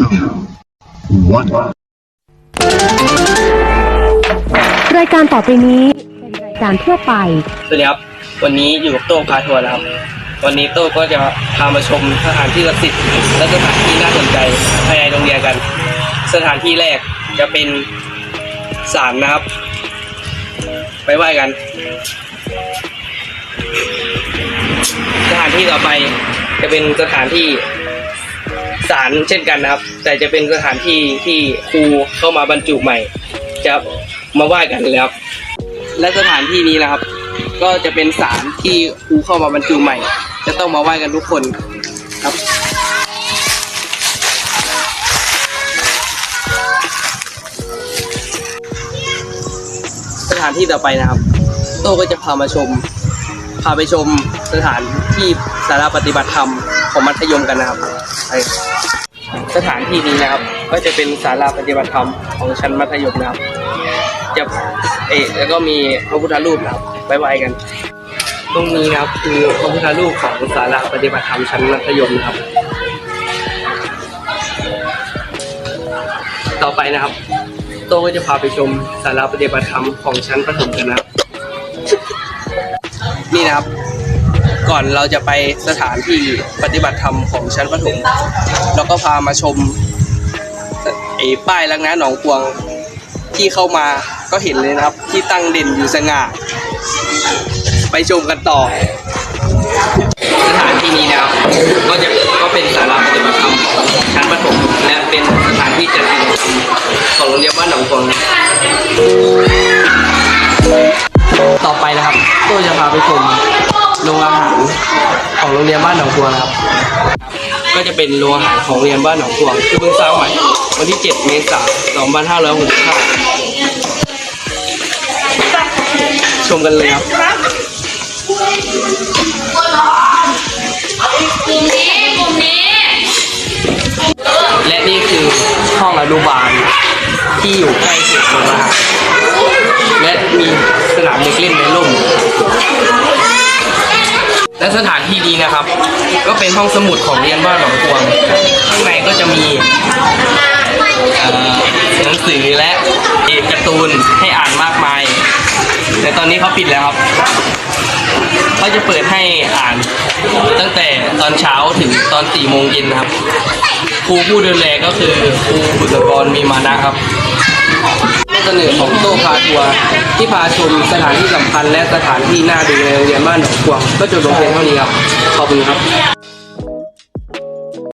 two, one. รายการต่อไปนี้เป็นรายการทั่วไป สวัสดีครับ วันนี้อยู่กับโต้พาทัวร์นะครับ วันนี้โต้ก็จะพามาชมสถานที่ศักดิ์สิทธิ์และสถานที่น่าสนใจภายในโรงเรียนกัน สถานที่แรกจะเป็นศาลนะครับ ไปไหว้กัน สถานที่ต่อไปจะเป็นสถานที่ ศาลเช่นกันนะครับ แต่จะเป็นสถานที่ที่ครูเข้ามาบรรจุใหม่ จะมาไหว้กันแล้วและสถานที่นี้นะครับ ก็จะเป็นศาลที่ครูเข้ามาบรรจุใหม่ จะต้องมาไหว้กันทุกคนครับสถานที่ต่อไปนะครับ โต้ก็จะพามาชม พาไปชมสถานที่สาราปฏิบัติธรรมของมัธยมกันนะครับ สถานที่นี้นะครับก็จะเป็นศาลาปฏิบัติธรรมของชั้นมัธยมนะครับจะเอะแล้วก็มีพระพุทธรูปนะครับไว้ไว้กัน ตรงนี้นะครับคือพระพุทธรูปของศาลาปฏิบัติธรรมชั้นมัธยมนะครับ ต่อไปนะครับ โตก็จะพาไปชมศาลาปฏิบัติธรรมของชั้นประถมกันนะครับ นี่นะครับ ก่อนเราจะไปสถานที่ปฏิบัติธรรมของชั้นประถมเราก็พามาชมไอ้ป้ายลักน้าหนองกวงที่เข้ามาก็เห็นเลยนะครับ ที่ตั้งเด่นอยู่สง่า ไปชมกันต่อ สถานที่นี้นะครับก็จะก็เป็นศาลาปฏิบัติธรรมของชั้นประถมและเป็นสถานที่จัดกิจกรรมของโรงเรียนบ้านหนองกวงต่อไปนะครับก็จะพาไปชมโรงอาหาร ของโรงเรียนบ้านหนองกวงครับ ก็จะเป็นโรงอาหารของโรงเรียนบ้านหนองกวงที่เพิ่งสร้างใหม่วันที่ 7 เมษายน 2565 ชมกันเลยครับกลุ่มนี้กลุ่มนี้ และนี่คือห้องอนุบาลที่อยู่ใกล้เขตโรงอาหารและมีสนามเด็กเล่นในร่ม และสถานที่นี้นะครับ ก็เป็นห้องสมุดของเรียนบ้านหนองพวงข้างในก็จะมีหนังสือและเอกการ์ตูนให้อ่านมากมาย แต่ตอนนี้เขาปิดแล้วครับเขาจะเปิดให้อ่านตั้งแต่ตอนเช้าถึงตอนสี่โมงเย็นครับครูผู้ดูแลก็คือครูบุตรกรมีมานะครับ เสนอของโต้พาทัวร์ที่พาชมสถานที่สำคัญและสถานที่น่าดูในโรงเรียนบ้านหนองกวางก็จบลงเพียงเท่านี้ครับ ขอบคุณครับ